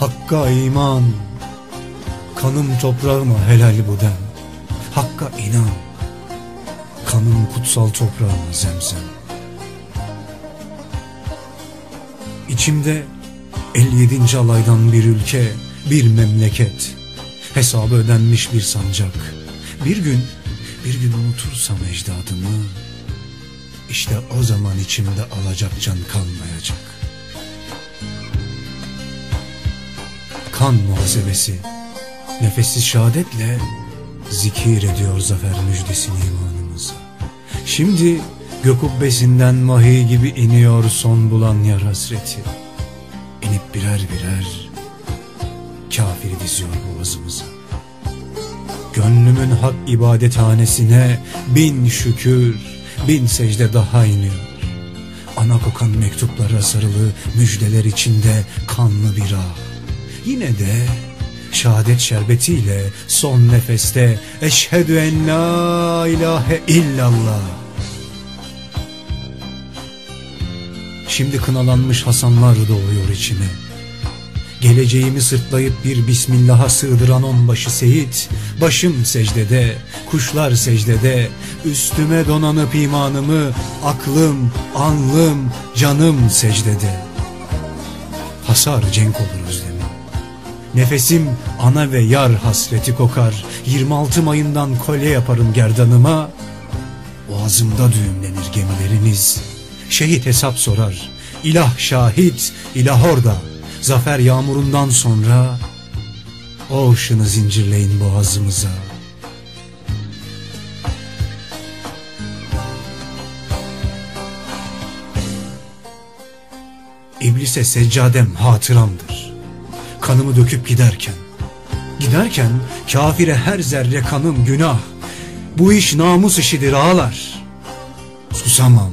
Hakka iman, kanım toprağıma helal bu dem. Hakka inan, kanım kutsal toprağıma zemzem. İçimde 57. alaydan bir ülke, bir memleket, hesabı ödenmiş bir sancak. Bir gün, bir gün unutursam ecdadımı, işte o zaman içimde alacak can kalmayacak. Kan muhasebesi, nefessiz şehadetle zikir ediyor zafer müjdesini imanımıza. Şimdi gök kubbesinden mahi gibi iniyor son bulan yar hasreti. İnip birer birer kafiri diziyor boğazımıza. Gönlümün hak ibadethanesine bin şükür, bin secde daha iniyor. Ana kokan mektuplara sarılı müjdeler içinde kanlı bir ah. Yine de şehadet şerbetiyle son nefeste eşhedü en la ilahe illallah. Şimdi kınalanmış Hasanlar doğuyor içime. Geleceğimi sırtlayıp bir Bismillah'a sığdıran onbaşı Seyit Başım secdede, kuşlar secdede Üstüme donanıp imanımı Aklım, anlım, canım secdede Hasar cenk olur özlemi Nefesim ana ve yar hasreti kokar. 26 mayından kolye yaparım gerdanıma. Boğazımda düğümlenir gemileriniz. Şehit hesap sorar. İlah şahit, ilah orada. Zafer yağmurundan sonra o ışını zincirleyin boğazımıza. İblise seccadem hatıramdır. Kanımı döküp giderken. Giderken kafire her zerre kanım günah. Bu iş namus işidir ağlar. Susamam.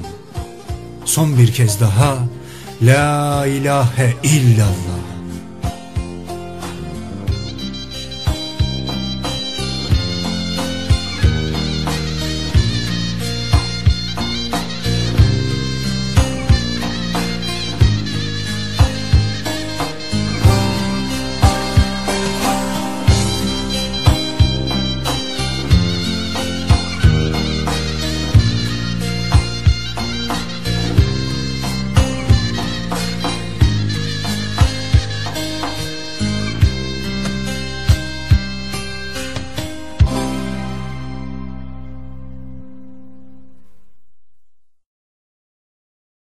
Son bir kez daha La ilahe illallah